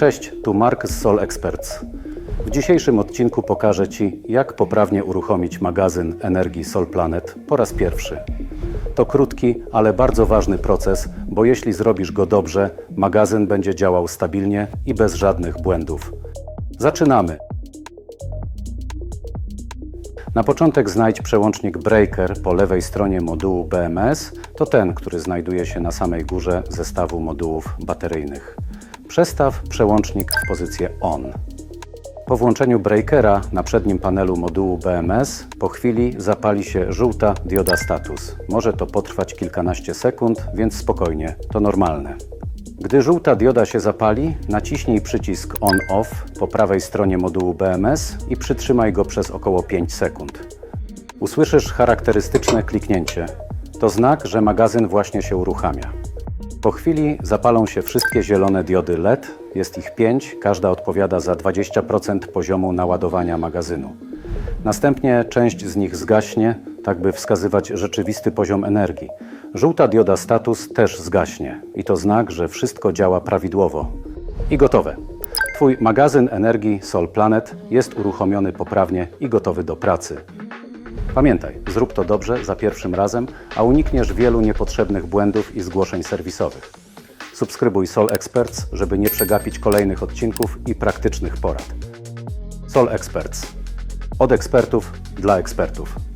Cześć, tu Mark z Sol Experts. W dzisiejszym odcinku pokażę Ci, jak poprawnie uruchomić magazyn energii Sol Planet po raz pierwszy. To krótki, ale bardzo ważny proces, bo jeśli zrobisz go dobrze, magazyn będzie działał stabilnie i bez żadnych błędów. Zaczynamy! Na początek znajdź przełącznik Breaker po lewej stronie modułu BMS. To ten, który znajduje się na samej górze zestawu modułów bateryjnych. Przestaw przełącznik w pozycję ON. Po włączeniu breakera na przednim panelu modułu BMS po chwili zapali się żółta dioda status. Może to potrwać kilkanaście sekund, więc spokojnie, to normalne. Gdy żółta dioda się zapali, naciśnij przycisk On-Off po prawej stronie modułu BMS i przytrzymaj go przez około 5 sekund. Usłyszysz charakterystyczne kliknięcie. To znak, że magazyn właśnie się uruchamia. Po chwili zapalą się wszystkie zielone diody LED, jest ich 5, każda odpowiada za 20% poziomu naładowania magazynu. Następnie część z nich zgaśnie, tak by wskazywać rzeczywisty poziom energii. Żółta dioda status też zgaśnie i to znak, że wszystko działa prawidłowo. I gotowe. Twój magazyn energii Sol Planet jest uruchomiony poprawnie i gotowy do pracy. Pamiętaj, zrób to dobrze za pierwszym razem, a unikniesz wielu niepotrzebnych błędów i zgłoszeń serwisowych. Subskrybuj Sol Experts, żeby nie przegapić kolejnych odcinków i praktycznych porad. Sol Experts. Od ekspertów dla ekspertów.